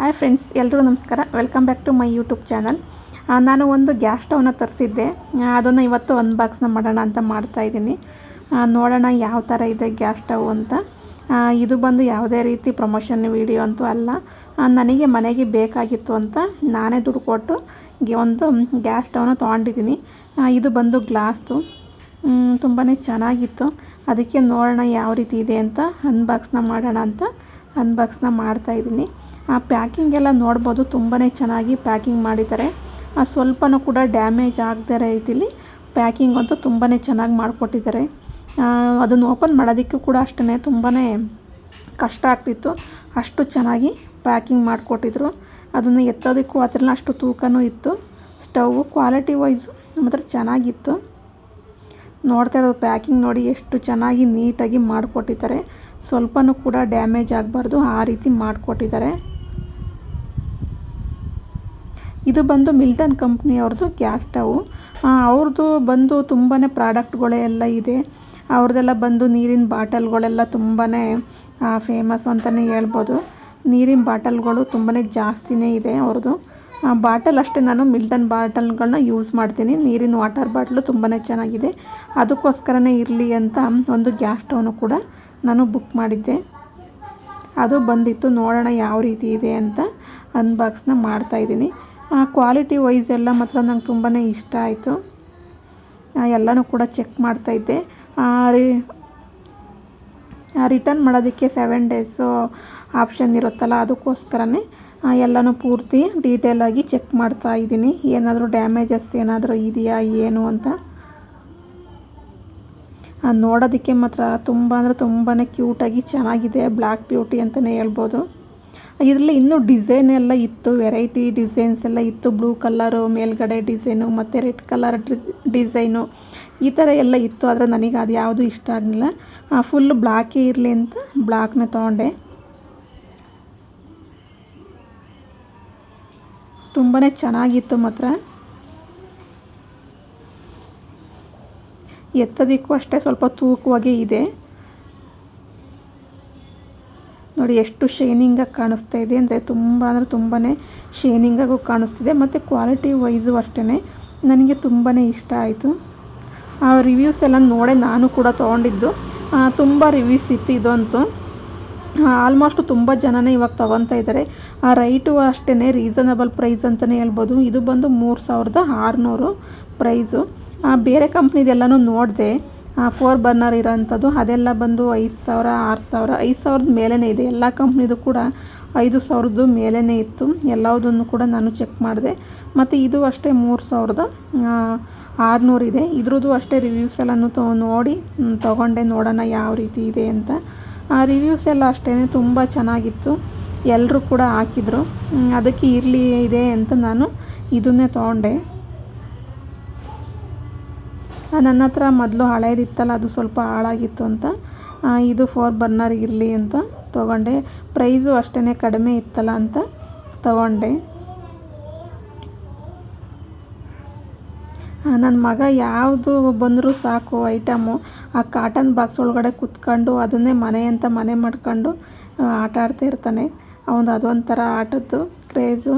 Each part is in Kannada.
ಹಾಯ್ ಫ್ರೆಂಡ್ಸ್ ಎಲ್ರಿಗೂ ನಮಸ್ಕಾರ. Welcome back to my YouTube channel ನಾನು ಒಂದು ಗ್ಯಾಸ್ ಸ್ಟವ್ನ ತರಿಸಿದ್ದೆ. ಅದನ್ನು ಇವತ್ತು ಅನ್ಬಾಕ್ಸ್ನ ಮಾಡೋಣ ಅಂತ ಮಾಡ್ತಾಯಿದ್ದೀನಿ ನೋಡೋಣ ಯಾವ ಥರ ಇದೆ ಗ್ಯಾಸ್ ಸ್ಟವ್ ಅಂತ. ಇದು ಬಂದು ಯಾವುದೇ ರೀತಿ ಪ್ರಮೋಷನ್ ವಿಡಿಯೋ ಅಂತೂ ಅಲ್ಲ. ನನಗೆ ಮನೆಗೆ ಬೇಕಾಗಿತ್ತು ಅಂತ ನಾನೇ ದುಡ್ಡು ಕೊಟ್ಟು ಒಂದು ಗ್ಯಾಸ್ ಸ್ಟವ್ನ ತೊಗೊಂಡಿದ್ದೀನಿ. ಇದು ಬಂದು ಗ್ಲಾಸ್ದು ತುಂಬಾ ಚೆನ್ನಾಗಿತ್ತು. ಅದಕ್ಕೆ ನೋಡೋಣ ಯಾವ ರೀತಿ ಇದೆ ಅಂತ ಅನ್ಬಾಕ್ಸ್ನ ಮಾಡೋಣ ಅಂತ ಅನ್ಬಾಕ್ಸ್ನ ಮಾಡ್ತಾಯಿದ್ದೀನಿ ಆ ಪ್ಯಾಕಿಂಗ್ ಎಲ್ಲ ನೋಡ್ಬೋದು ತುಂಬಾ ಚೆನ್ನಾಗಿ ಪ್ಯಾಕಿಂಗ್ ಮಾಡಿದ್ದಾರೆ. ಆ ಸ್ವಲ್ಪನೂ ಕೂಡ ಡ್ಯಾಮೇಜ್ ಆಗದೇ ರೀತಿಲಿ ಪ್ಯಾಕಿಂಗ್ ಅಂತೂ ತುಂಬಾ ಚೆನ್ನಾಗಿ ಮಾಡಿಕೊಟ್ಟಿದ್ದಾರೆ. ಅದನ್ನು ಓಪನ್ ಮಾಡೋದಕ್ಕೂ ಕೂಡ ಅಷ್ಟೇ ತುಂಬಾ ಕಷ್ಟ ಆಗ್ತಿತ್ತು. ಅಷ್ಟು ಚೆನ್ನಾಗಿ ಪ್ಯಾಕಿಂಗ್ ಮಾಡಿಕೊಟ್ಟಿದ್ರು. ಅದನ್ನು ಎತ್ತೋದಕ್ಕೂ ಅದರಲ್ಲಿ ಅಷ್ಟು ತೂಕವೂ ಇತ್ತು. ಸ್ಟವ್ ಕ್ವಾಲಿಟಿ ವೈಸು ಮಾತ್ರ ಚೆನ್ನಾಗಿತ್ತು. ನೋಡ್ತಾ ಇರೋದು ಪ್ಯಾಕಿಂಗ್ ನೋಡಿ ಎಷ್ಟು ಚೆನ್ನಾಗಿ ನೀಟಾಗಿ ಮಾಡಿಕೊಟ್ಟಿದ್ದಾರೆ. ಸ್ವಲ್ಪನೂ ಕೂಡ ಡ್ಯಾಮೇಜ್ ಆಗಬಾರ್ದು, ಆ ರೀತಿ ಮಾಡಿಕೊಟ್ಟಿದ್ದಾರೆ. ಇದು ಬಂದು ಮಿಲ್ಟನ್ ಕಂಪ್ನಿಯವ್ರದ್ದು ಗ್ಯಾಸ್ ಸ್ಟವ್. ಅವ್ರದ್ದು ಬಂದು ತುಂಬಾ ಪ್ರಾಡಕ್ಟ್ಗಳೇ ಎಲ್ಲ ಇದೆ. ಅವ್ರದ್ದೆಲ್ಲ ಬಂದು ನೀರಿನ ಬಾಟಲ್ಗಳೆಲ್ಲ ತುಂಬಾ ಫೇಮಸ್ ಅಂತಲೇ ಹೇಳ್ಬೋದು. ನೀರಿನ ಬಾಟಲ್ಗಳು ತುಂಬಾ ಜಾಸ್ತಿನೇ ಇದೆ ಅವ್ರದ್ದು. ಬಾಟಲ್ ಅಷ್ಟೇ ನಾನು ಮಿಲ್ಟನ್ ಬಾಟಲ್ಗಳನ್ನ ಯೂಸ್ ಮಾಡ್ತೀನಿ. ನೀರಿನ ವಾಟರ್ ಬಾಟ್ಲು ತುಂಬಾ ಚೆನ್ನಾಗಿದೆ. ಅದಕ್ಕೋಸ್ಕರನೇ ಇರಲಿ ಅಂತ ಒಂದು ಗ್ಯಾಸ್ ಸ್ಟವ್ನು ಕೂಡ ನಾನು ಬುಕ್ ಮಾಡಿದ್ದೆ. ಅದು ಬಂದಿತ್ತು. ನೋಡೋಣ ಯಾವ ರೀತಿ ಇದೆ ಅಂತ ಅನ್ಬಾಕ್ಸ್ನ ಮಾಡ್ತಾಯಿದ್ದೀನಿ ಕ್ವಾಲಿಟಿ ವೈಸ್ ಎಲ್ಲ ಮಾತ್ರ ನಂಗೆ ತುಂಬಾ ಇಷ್ಟ ಆಯಿತು. ಎಲ್ಲನೂ ಕೂಡ ಚೆಕ್ ಮಾಡ್ತಾಯಿದ್ದೆ ರಿಟರ್ನ್ ಮಾಡೋದಕ್ಕೆ ಸೆವೆನ್ ಡೇಸು ಆಪ್ಷನ್ ಇರುತ್ತಲ್ಲ ಅದಕ್ಕೋಸ್ಕರನೇ ಎಲ್ಲನೂ ಪೂರ್ತಿ ಡೀಟೇಲಾಗಿ ಚೆಕ್ ಮಾಡ್ತಾ ಇದ್ದೀನಿ. ಏನಾದರೂ ಡ್ಯಾಮೇಜಸ್ ಏನಾದರೂ ಇದೆಯಾ ಏನು ಅಂತ. ಆ, ನೋಡೋದಕ್ಕೆ ಮಾತ್ರ ತುಂಬ ಅಂದರೆ ತುಂಬಾ ಕ್ಯೂಟಾಗಿ ಚೆನ್ನಾಗಿದೆ. ಬ್ಲ್ಯಾಕ್ ಬ್ಯೂಟಿ ಅಂತಲೇ ಹೇಳ್ಬೋದು. ಇದರಲ್ಲಿ ಇನ್ನೂ ಡಿಸೈನ್ ಎಲ್ಲ ಇತ್ತು, ವೆರೈಟಿ ಡಿಸೈನ್ಸ್ ಎಲ್ಲ ಇತ್ತು. ಬ್ಲೂ ಕಲ್ಲರು ಮೇಲ್ಗಡೆ ಡಿಸೈನು, ಮತ್ತು ರೆಡ್ ಕಲರ್ ಡಿಸೈನು ಈ ಥರ ಎಲ್ಲ ಇತ್ತು. ಆದರೆ ನನಗೆ ಅದು ಯಾವುದು ಇಷ್ಟ ಆಗಲಿಲ್ಲ. ಫುಲ್ ಬ್ಲ್ಯಾಕೇ ಇರಲಿ ಅಂತ ಬ್ಲ್ಯಾಕ್ನ ತೊಗೊಂಡೆ. ತುಂಬಾ ಚೆನ್ನಾಗಿತ್ತು ಮಾತ್ರ. ಎತ್ತೋದಕ್ಕೂ ಅಷ್ಟೇ ಸ್ವಲ್ಪ ತೂಕವಾಗೇ ಇದೆ. ನೋಡಿ ಎಷ್ಟು ಶೈನಿಂಗಾಗಿ ಕಾಣಿಸ್ತಾ ಇದೆ ಅಂದರೆ ತುಂಬ ಅಂದರೆ ತುಂಬಾ ಶೈನಿಂಗಾಗೂ ಕಾಣಿಸ್ತಿದೆ ಮತ್ತು ಕ್ವಾಲಿಟಿ ವೈಸು ಅಷ್ಟೇ ನನಗೆ ತುಂಬಾ ಇಷ್ಟ ಆಯಿತು. ಆ ರಿವ್ಯೂಸ್ ಎಲ್ಲ ನೋಡೇ ನಾನು ಕೂಡ ತೊಗೊಂಡಿದ್ದು. ತುಂಬ ರಿವ್ಯೂಸ್ ಇತ್ತು ಇದಂತೂ. ಆಲ್ಮೋಸ್ಟ್ ತುಂಬ ಜನನೇ ಇವಾಗ ತೊಗೊತಾ ಇದ್ದಾರೆ. ಆ ರೈಟು ಅಷ್ಟೇ ರೀಸನಬಲ್ ಪ್ರೈಸ್ ಅಂತಲೇ ಹೇಳ್ಬೋದು. ಇದು ಬಂದು ಮೂರು ಸಾವಿರದ ಆರುನೂರು ಪ್ರೈಸು ಬೇರೆ ಕಂಪ್ನಿದೆಲ್ಲನೂ ನೋಡಿದೆ. ಫೋರ್ ಬರ್ನರ್ ಇರೋಂಥದ್ದು. ಅದೆಲ್ಲ ಬಂದು ಐದು ಸಾವಿರ, ಆರು ಸಾವಿರ, ಐದು ಸಾವಿರದ ಮೇಲೇ ಇದೆ. ಎಲ್ಲ ಕಂಪ್ನಿದು ಕೂಡ ಐದು ಸಾವಿರದ್ದು ಮೇಲೇ ಇತ್ತು. ಎಲ್ಲದನ್ನು ಕೂಡ ನಾನು ಚೆಕ್ ಮಾಡಿದೆ. ಮತ್ತು ಇದು ಅಷ್ಟೇ ಮೂರು ಸಾವಿರದ ಆರುನೂರು ಇದೆ. ಇದ್ರದ್ದು ಅಷ್ಟೇ ರಿವ್ಯೂಸ್ ಎಲ್ಲನೂ ತೊ, ನೋಡಿ ತೊಗೊಂಡೆ. ನೋಡೋಣ ಯಾವ ರೀತಿ ಇದೆ ಅಂತ. ಆ ರಿವ್ಯೂಸ್ ಎಲ್ಲ ಅಷ್ಟೇ ತುಂಬ ಚೆನ್ನಾಗಿತ್ತು. ಎಲ್ಲರೂ ಕೂಡ ಹಾಕಿದ್ರು. ಅದಕ್ಕೆ ಇರಲಿ ಇದೆ ಅಂತ ನಾನು ಇದನ್ನೇ ತೊಗೊಂಡೆ. ನನ್ನ ಹತ್ರ ಮೊದಲು ಹಳೇದಿತ್ತಲ್ಲ, ಅದು ಸ್ವಲ್ಪ ಹಾಳಾಗಿತ್ತು ಅಂತ. ಇದು ಫೋರ್ ಬರ್ನರ್ ಇರಲಿ ಅಂತ ತೊಗೊಂಡೆ. ಪ್ರೈಸು ಅಷ್ಟೇ ಕಡಿಮೆ ಇತ್ತಲ್ಲ ಅಂತ ತೊಗೊಂಡೆ. ನನ್ನ ಮಗ ಯಾವುದು ಬಂದರೂ ಸಾಕು ಐಟಮು ಆ ಕಾಟನ್ ಬಾಕ್ಸ್ ಒಳಗಡೆ ಕುತ್ಕೊಂಡು ಅದನ್ನೇ ಮನೆ ಅಂತ ಮನೆ ಮಾಡ್ಕೊಂಡು ಆಟ ಇರ್ತಾನೆ. ಅವನು ಅದೊಂಥರ ಆಟದ್ದು ಕ್ರೇಜು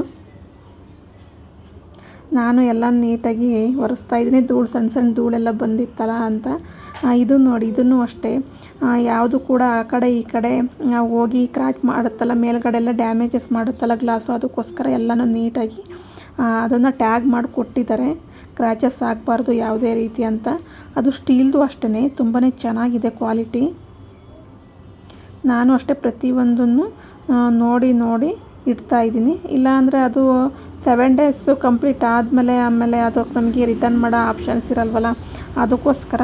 ನಾನು ಎಲ್ಲ ನೀಟಾಗಿ ಒರೆಸ್ತಾ ಇದ್ದೀನಿ. ಧೂಳು ಸಣ್ಣ ಸಣ್ಣ ಧೂಳೆಲ್ಲ ಬಂದಿತ್ತಲ್ಲ ಅಂತ. ಇದು ನೋಡಿ, ಇದನ್ನು ಅಷ್ಟೇ. ಯಾವುದು ಕೂಡ ಆ ಕಡೆ ಈ ಕಡೆ ಹೋಗಿ ಕ್ರ್ಯಾಚ್ ಮಾಡುತ್ತಲ್ಲ ಮೇಲ್ಗಡೆ ಎಲ್ಲ ಡ್ಯಾಮೇಜಸ್ ಮಾಡುತ್ತಲ್ಲ ಗ್ಲಾಸು ಅದಕ್ಕೋಸ್ಕರ ಎಲ್ಲನೂ ನೀಟಾಗಿ ಅದನ್ನು ಟ್ಯಾಗ್ ಮಾಡಿ ಕೊಟ್ಟಿದ್ದಾರೆ ಕ್ರ್ಯಾಚಸ್ ಆಗಬಾರ್ದು ಯಾವುದೇ ರೀತಿ ಅಂತ. ಅದು ಸ್ಟೀಲ್ದು ಅಷ್ಟೇ ತುಂಬಾ ಚೆನ್ನಾಗಿದೆ ಕ್ವಾಲಿಟಿ ನಾನು ಅಷ್ಟೇ ಪ್ರತಿಯೊಂದನ್ನು ನೋಡಿ ನೋಡಿ ಇಡ್ತಾ ಇದ್ದೀನಿ. ಇಲ್ಲಾಂದರೆ ಅದು ಸೆವೆನ್ ಡೇಸು ಕಂಪ್ಲೀಟ್ ಆದಮೇಲೆ, ಆಮೇಲೆ ಅದು ನಮಗೆ ರಿಟರ್ನ್ ಮಾಡೋ ಆಪ್ಷನ್ಸ್ ಇರಲ್ವಲ್ಲ, ಅದಕ್ಕೋಸ್ಕರ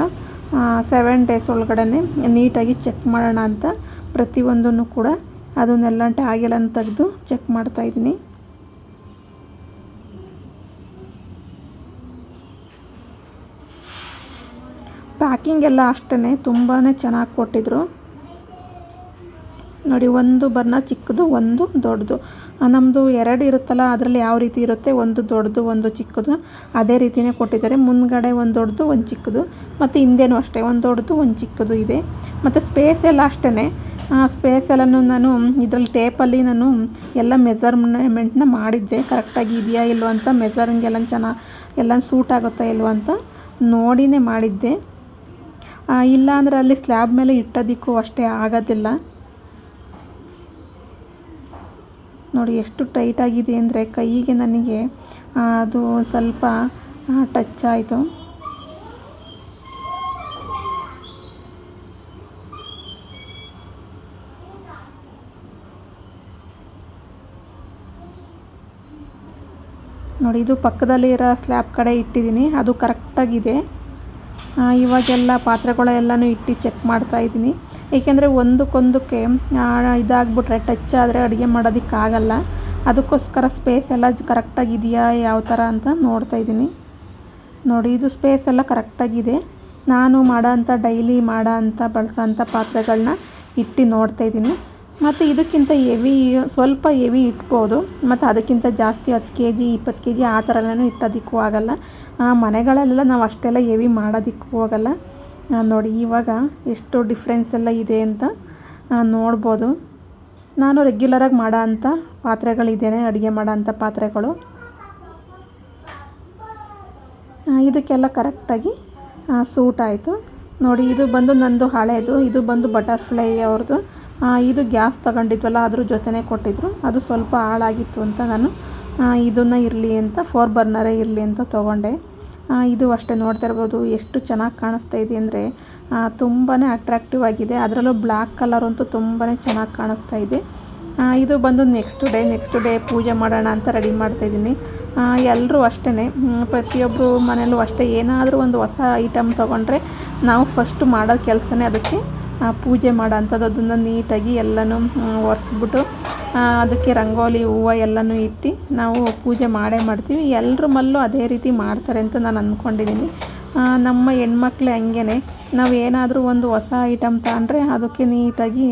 ಸೆವೆನ್ ಡೇಸ್ ಒಳಗಡೆ ನೀಟಾಗಿ ಚೆಕ್ ಮಾಡೋಣ ಅಂತ ಪ್ರತಿಯೊಂದನ್ನು ಕೂಡ ಅದನ್ನೆಲ್ಲ ಟ್ಯಾಗೆಲ್ಲ ತೆಗೆದು ಚೆಕ್ ಮಾಡ್ತಾಯಿದ್ದೀನಿ ಪ್ಯಾಕಿಂಗ್ ಎಲ್ಲ ಅಷ್ಟೇ ತುಂಬಾ ಚೆನ್ನಾಗಿ ಕೊಟ್ಟಿದ್ರು. ನೋಡಿ, ಒಂದು ಬರ್ನ ಚಿಕ್ಕದು, ಒಂದು ದೊಡ್ಡದು. ನಮ್ಮದು ಎರಡು ಇರುತ್ತಲ್ಲ, ಅದರಲ್ಲಿ ಯಾವ ರೀತಿ ಇರುತ್ತೆ? ಒಂದು ದೊಡ್ಡದು, ಒಂದು ಚಿಕ್ಕದು. ಅದೇ ರೀತಿಯೇ ಕೊಟ್ಟಿದ್ದಾರೆ. ಮುಂದ್ಗಡೆ ಒಂದು ದೊಡ್ಡದು, ಒಂದು ಚಿಕ್ಕದು. ಮತ್ತು ಹಿಂದೆನೂ ಅಷ್ಟೇ, ಒಂದು ದೊಡ್ಡದು, ಒಂದು ಚಿಕ್ಕದು ಇದೆ. ಮತ್ತು ಸ್ಪೇಸ್ ಎಲ್ಲ ಅಷ್ಟೇ ಸ್ಪೇಸ್ ಎಲ್ಲನೂ ನಾನು ಇದರಲ್ಲಿ ಟೇಪಲ್ಲಿ ನಾನು ಎಲ್ಲ ಮೆಸರ್ಮೆಂಟ್ನ ಮಾಡಿದ್ದೆ. ಕರೆಕ್ಟಾಗಿ ಇದೆಯಾ, ಇಲ್ವೋ ಅಂತ, ಮೆಸರಿಂಗ್ ಎಲ್ಲ ಚೆನ್ನಾಗಿ ಎಲ್ಲ ಸೂಟ್ ಆಗುತ್ತಾ, ಇಲ್ವೋ ಅಂತ ನೋಡಿನೇ ಮಾಡಿದ್ದೆ. ಇಲ್ಲ ಅಂದರೆ ಅಲ್ಲಿ ಸ್ಲ್ಯಾಬ್ ಮೇಲೆ ಇಟ್ಟೋದಕ್ಕೂ ಅಷ್ಟೇ ಆಗೋದಿಲ್ಲ. ನೋಡಿ ಎಷ್ಟು ಟೈಟಾಗಿದೆ ಅಂದರೆ ಕೈಗೆ ನನಗೆ ಅದು ಸ್ವಲ್ಪ ಟಚ್ ಆಯಿತು. ನೋಡಿ, ಇದು ಪಕ್ಕದಲ್ಲಿ ಇರೋ ಸ್ಲ್ಯಾಬ್ ಕಡೆ ಇಟ್ಟಿದ್ದೀನಿ, ಅದು ಕರೆಕ್ಟಾಗಿದೆ ಇವಾಗೆಲ್ಲ ಪಾತ್ರೆಗಳೆಲ್ಲನೂ ಇಟ್ಟು ಚೆಕ್ ಮಾಡ್ತಾ ಇದ್ದೀನಿ. ಏಕೆಂದರೆ ಒಂದಕ್ಕೊಂದಕ್ಕೆ ಇದಾಗ್ಬಿಟ್ರೆ ಟಚ್ ಆದರೆ ಅಡುಗೆ ಮಾಡೋದಕ್ಕಾಗಲ್ಲ. ಅದಕ್ಕೋಸ್ಕರ ಸ್ಪೇಸ್ ಎಲ್ಲ ಕರೆಕ್ಟಾಗಿದೆಯಾ ಯಾವ ಥರ ಅಂತ ನೋಡ್ತಾ ಇದ್ದೀನಿ. ನೋಡಿ, ಇದು ಸ್ಪೇಸ್ ಎಲ್ಲ ಕರೆಕ್ಟಾಗಿದೆ ನಾನು ಮಾಡೋ ಅಂಥ ಡೈಲಿ ಮಾಡೋ ಅಂಥ ಬಳಸೋ ಅಂಥ ಪಾತ್ರೆಗಳನ್ನ ಇಟ್ಟು ನೋಡ್ತಾ ಇದ್ದೀನಿ. ಮತ್ತು ಇದಕ್ಕಿಂತ ಎವಿ ಸ್ವಲ್ಪ ಎವಿ ಇಟ್ಬೋದು. ಮತ್ತು ಅದಕ್ಕಿಂತ ಜಾಸ್ತಿ ಹತ್ತು ಕೆ ಜಿ ಇಪ್ಪತ್ತು ಕೆ ಜಿ ಆ ಥರ ಇಟ್ಟೋದಕ್ಕೂ ಆಗೋಲ್ಲ. ಮನೆಗಳಲ್ಲೆಲ್ಲ ನಾವು ಅಷ್ಟೆಲ್ಲ ಎವಿ ಮಾಡೋದಕ್ಕೂ ಹೋಗಲ್ಲ ನೋಡಿ, ಇವಾಗ ಎಷ್ಟು ಡಿಫ್ರೆನ್ಸ್ ಎಲ್ಲ ಇದೆ ಅಂತ ನೋಡ್ಬೋದು. ನಾನು ರೆಗ್ಯುಲರಾಗಿ ಮಾಡೋ ಅಂಥ ಪಾತ್ರೆಗಳಿದ್ದೇನೆ, ಅಡುಗೆ ಮಾಡೋ ಅಂಥ ಪಾತ್ರೆಗಳು. ಇದಕ್ಕೆಲ್ಲ ಕರೆಕ್ಟಾಗಿ ಸೂಟ್ ಆಯಿತು. ನೋಡಿ, ಇದು ಬಂದು ನಂದು ಹಳೆಯದು ಇದು ಬಂದು ಬಟರ್ಫ್ಲೈ ಅವ್ರದ್ದು. ಇದು ಗ್ಯಾಸ್ ತಗೊಂಡಿದ್ವಲ್ಲ, ಅದ್ರ ಜೊತೆನೇ ಕೊಟ್ಟಿದ್ರು. ಅದು ಸ್ವಲ್ಪ ಹಾಳಾಗಿತ್ತು ಅಂತ ನಾನು ಇದನ್ನು ಇರಲಿ ಅಂತ ಫೋರ್ ಬರ್ನರೇ ಇರಲಿ ಅಂತ ತೊಗೊಂಡೆ. ಇದು ಅಷ್ಟೇ ನೋಡ್ತಾ ಇರ್ಬೋದು. ಎಷ್ಟು ಚೆನ್ನಾಗಿ ಕಾಣಿಸ್ತಾ ಇದೆ ಅಂದರೆ ತುಂಬಾ ಅಟ್ರಾಕ್ಟಿವ್ ಆಗಿದೆ. ಅದರಲ್ಲೂ ಬ್ಲ್ಯಾಕ್ ಕಲರ್ ಅಂತೂ ತುಂಬಾ ಚೆನ್ನಾಗಿ ಕಾಣಿಸ್ತಾ ಇದೆ. ಇದು ಬಂದು ನೆಕ್ಸ್ಟ್ ಡೇ ನೆಕ್ಸ್ಟ್ ಡೇ ಪೂಜೆ ಮಾಡೋಣ ಅಂತ ರೆಡಿ ಮಾಡ್ತಾಯಿದ್ದೀನಿ ಎಲ್ಲರೂ ಅಷ್ಟೇ ಪ್ರತಿಯೊಬ್ಬರು ಮನೆಯಲ್ಲೂ ಅಷ್ಟೇ. ಏನಾದರೂ ಒಂದು ಹೊಸ ಐಟಮ್ ತೊಗೊಂಡ್ರೆ ನಾವು ಫಸ್ಟ್ ಮಾಡೋ ಕೆಲಸನೇ ಅದಕ್ಕೆ ಪೂಜೆ ಮಾಡೋ ಅಂಥದ್ದು. ಅದನ್ನು ನೀಟಾಗಿ ಎಲ್ಲನೂ ಒರೆಸ್ಬಿಟ್ಟು ಅದಕ್ಕೆ ರಂಗೋಲಿ, ಹೂವು ಎಲ್ಲನೂ ಇಟ್ಟು ನಾವು ಪೂಜೆ ಮಾಡೇ ಮಾಡ್ತೀವಿ. ಎಲ್ಲರ ಮಲ್ಲೂ ಅದೇ ರೀತಿ ಮಾಡ್ತಾರೆ ಅಂತ ನಾನು ಅಂದ್ಕೊಂಡಿದ್ದೀನಿ. ನಮ್ಮ ಹೆಣ್ಮಕ್ಳು ಹಂಗೇ ನಾವು ಏನಾದರೂ ಒಂದು ಹೊಸ ಐಟಮ್ ತಗೊಂಡ್ರೆ ಅದಕ್ಕೆ ನೀಟಾಗಿ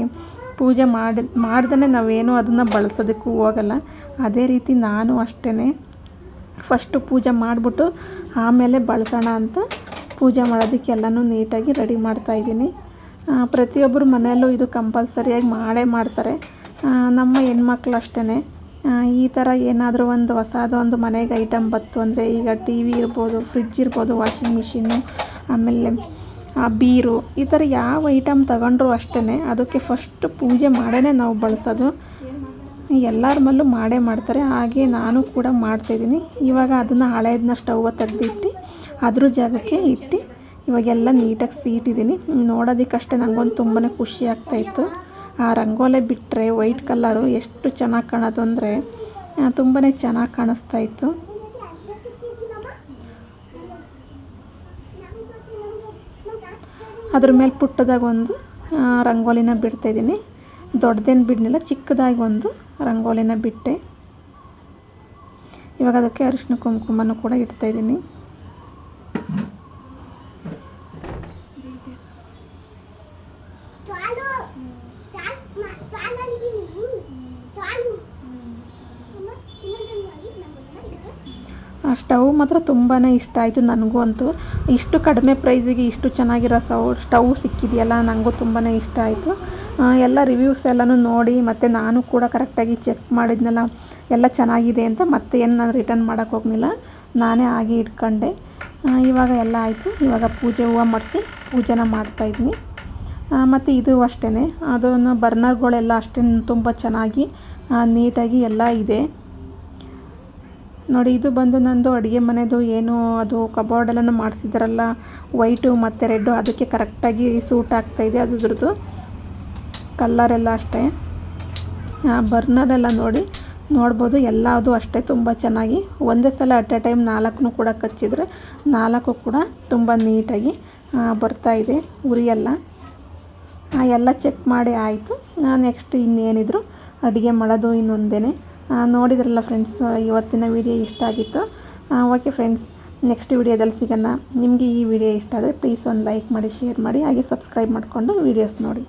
ಪೂಜೆ ಮಾಡಿ ಮಾಡ್ದೇ ನಾವೇನು ಅದನ್ನು ಬಳಸೋದಕ್ಕೂ ಹೋಗಲ್ಲ. ಅದೇ ರೀತಿ ನಾನು ಅಷ್ಟೇ ಫಸ್ಟು ಪೂಜೆ ಮಾಡಿಬಿಟ್ಟು ಆಮೇಲೆ ಬಳಸೋಣ ಅಂತ ಪೂಜೆ ಮಾಡೋದಿಕ್ಕೆ ಎಲ್ಲನೂ ನೀಟಾಗಿ ರೆಡಿ ಮಾಡ್ತಾಯಿದ್ದೀನಿ ಪ್ರತಿಯೊಬ್ಬರು ಮನೆಯಲ್ಲೂ ಇದು ಕಂಪಲ್ಸರಿಯಾಗಿ ಮಾಡೇ ಮಾಡ್ತಾರೆ. ನಮ್ಮ ಹೆಣ್ಮಕ್ಳು ಅಷ್ಟೇ ಈ ಥರ ಏನಾದರೂ ಒಂದು ಹೊಸದೊಂದು ಮನೆಗೆ ಐಟಮ್ ಬಂತು ಅಂದರೆ ಈಗ ಟಿ ವಿ ಇರ್ಬೋದು ಫ್ರಿಜ್ ಇರ್ಬೋದು ವಾಷಿಂಗ್ ಮಿಷಿನ್ನು ಆಮೇಲೆ ಬೀರು ಈ ಥರ ಯಾವ ಐಟಮ್ ತಗೊಂಡ್ರು ಅಷ್ಟೇ ಅದಕ್ಕೆ ಫಸ್ಟ್ ಪೂಜೆ ಮಾಡೇ ನಾವು ಬಳಸೋದು. ಎಲ್ಲರ ಮಲ್ಲೂ ಮಾಡೇ ಮಾಡ್ತಾರೆ. ಹಾಗೆ ನಾನು ಕೂಡ ಮಾಡ್ತಾಯಿದ್ದೀನಿ ಇವಾಗ ಅದನ್ನು ಹಳೆಯದನ್ನ ಸ್ಟವ್ ತೆಗೆದಿಟ್ಟು, ಅದ್ರ ಜಾಗಕ್ಕೆ ಇಟ್ಟು, ಇವಾಗೆಲ್ಲ ನೀಟಾಗಿ ಸೀಟಿದ್ದೀನಿ ನೋಡೋದಕ್ಕಷ್ಟೇ ನನಗೊಂದು ತುಂಬಾ ಖುಷಿ ಆಗ್ತಾಯಿತ್ತು ಆ ರಂಗೋಲೆ ಬಿಟ್ಟರೆ ವೈಟ್ ಕಲ್ಲರು ಎಷ್ಟು ಚೆನ್ನಾಗಿ ಕಾಣೋದು ಅಂದರೆ ತುಂಬಾ ಚೆನ್ನಾಗಿ ಕಾಣಿಸ್ತಾ ಇತ್ತು. ಅದ್ರ ಮೇಲೆ ಪುಟ್ಟದಾಗ ಒಂದು ರಂಗೋಲಿನ ಬಿಡ್ತಾಯಿದ್ದೀನಿ ದೊಡ್ಡದೇನು ಬಿಡಲಿಲ್ಲ, ಚಿಕ್ಕದಾಗಿ ಒಂದು ರಂಗೋಲಿನ ಬಿಟ್ಟೆ. ಇವಾಗ ಅದಕ್ಕೆ ಅರಿಶಿನ ಕುಂಕುಮನೂ ಕೂಡ ಇಡ್ತಾಯಿದ್ದೀನಿ ಸ್ಟವ್ ಮಾತ್ರ ತುಂಬಾ ಇಷ್ಟ ಆಯಿತು ನನಗೂ ಅಂತೂ. ಇಷ್ಟು ಕಡಿಮೆ ಪ್ರೈಸಿಗೆ ಇಷ್ಟು ಚೆನ್ನಾಗಿರೋ ಸೌ, ಸ್ಟವ್ ಸಿಕ್ಕಿದೆಯಲ್ಲ ನನಗೂ ತುಂಬಾ ಇಷ್ಟ ಆಯಿತು. ಎಲ್ಲ ರಿವ್ಯೂಸ್ ಎಲ್ಲನೂ ನೋಡಿ ಮತ್ತು ನಾನು ಕೂಡ ಕರೆಕ್ಟಾಗಿ ಚೆಕ್ ಮಾಡಿದ್ನಲ್ಲ, ಎಲ್ಲ ಚೆನ್ನಾಗಿದೆ ಅಂತ ಮತ್ತೆ ಏನು ನಾನು ರಿಟರ್ನ್ ಮಾಡೋಕ್ಕೆ ಹೋಗಲಿಲ್ಲ. ನಾನೇ ಆಗಿ ಇಟ್ಕೊಂಡೆ. ಇವಾಗ ಎಲ್ಲ ಆಯಿತು. ಇವಾಗ ಪೂಜೆ ಹೂವು ಮಾಡಿಸಿ ಪೂಜೆನ ಮಾಡ್ತಾಯಿದ್ದೀನಿ ಮತ್ತು ಇದು ಅಷ್ಟೇ ಅದನ್ನು ಬರ್ನರ್ಗಳೆಲ್ಲ ಅಷ್ಟೇ ತುಂಬ ಚೆನ್ನಾಗಿ ನೀಟಾಗಿ ಎಲ್ಲ ಇದೆ. ನೋಡಿ, ಇದು ಬಂದು ನಂದು ಅಡುಗೆ ಮನೆದು ಏನು, ಅದು ಕಬೋರ್ಡೆಲ್ಲ ಮಾಡಿಸಿದಾರಲ್ಲ ವೈಟು ಮತ್ತು ರೆಡ್ಡು ಅದಕ್ಕೆ ಕರೆಕ್ಟಾಗಿ ಸೂಟ್ ಆಗ್ತಾಯಿದೆ ಅದ್ರದ್ದು. ಕಲ್ಲರೆಲ್ಲ ಅಷ್ಟೇ. ಬರ್ನರೆಲ್ಲ ನೋಡಿ, ನೋಡ್ಬೋದು, ಎಲ್ಲದು ಅಷ್ಟೇ ತುಂಬ ಚೆನ್ನಾಗಿ. ಒಂದೇ ಸಲ ಅಟ್ ಎ ಟೈಮ್ ನಾಲ್ಕು ಕೂಡ ಕಚ್ಚಿದ್ರೆ, ನಾಲ್ಕು ಕೂಡ ತುಂಬ ನೀಟಾಗಿ ಬರ್ತಾಯಿದೆ ಉರಿಯೆಲ್ಲ. ಎಲ್ಲ ಚೆಕ್ ಮಾಡಿ ಆಯಿತು. ನೆಕ್ಸ್ಟ್ ಇನ್ನೇನಿದ್ರು ಅಡುಗೆ ಮಾಡೋದು ಇನ್ನೊಂದೇ ನೋಡಿದ್ರಲ್ಲ ಫ್ರೆಂಡ್ಸ್ ಇವತ್ತಿನ ವಿಡಿಯೋ ಇಷ್ಟ ಆಗಿತ್ತು. ಓಕೆ ಫ್ರೆಂಡ್ಸ್ ನೆಕ್ಸ್ಟ್ ವಿಡಿಯೋದಲ್ಲಿ ಸಿಗೋಣ. ನಿಮಗೆ ಈ ವಿಡಿಯೋ ಇಷ್ಟ ಆದರೆ ಪ್ಲೀಸ್ ಒಂದು ಲೈಕ್ ಮಾಡಿ ಶೇರ್ ಮಾಡಿ, ಹಾಗೆ ಸಬ್ಸ್ಕ್ರೈಬ್ ಮಾಡಿಕೊಂಡು ವೀಡಿಯೋಸ್ ನೋಡಿ.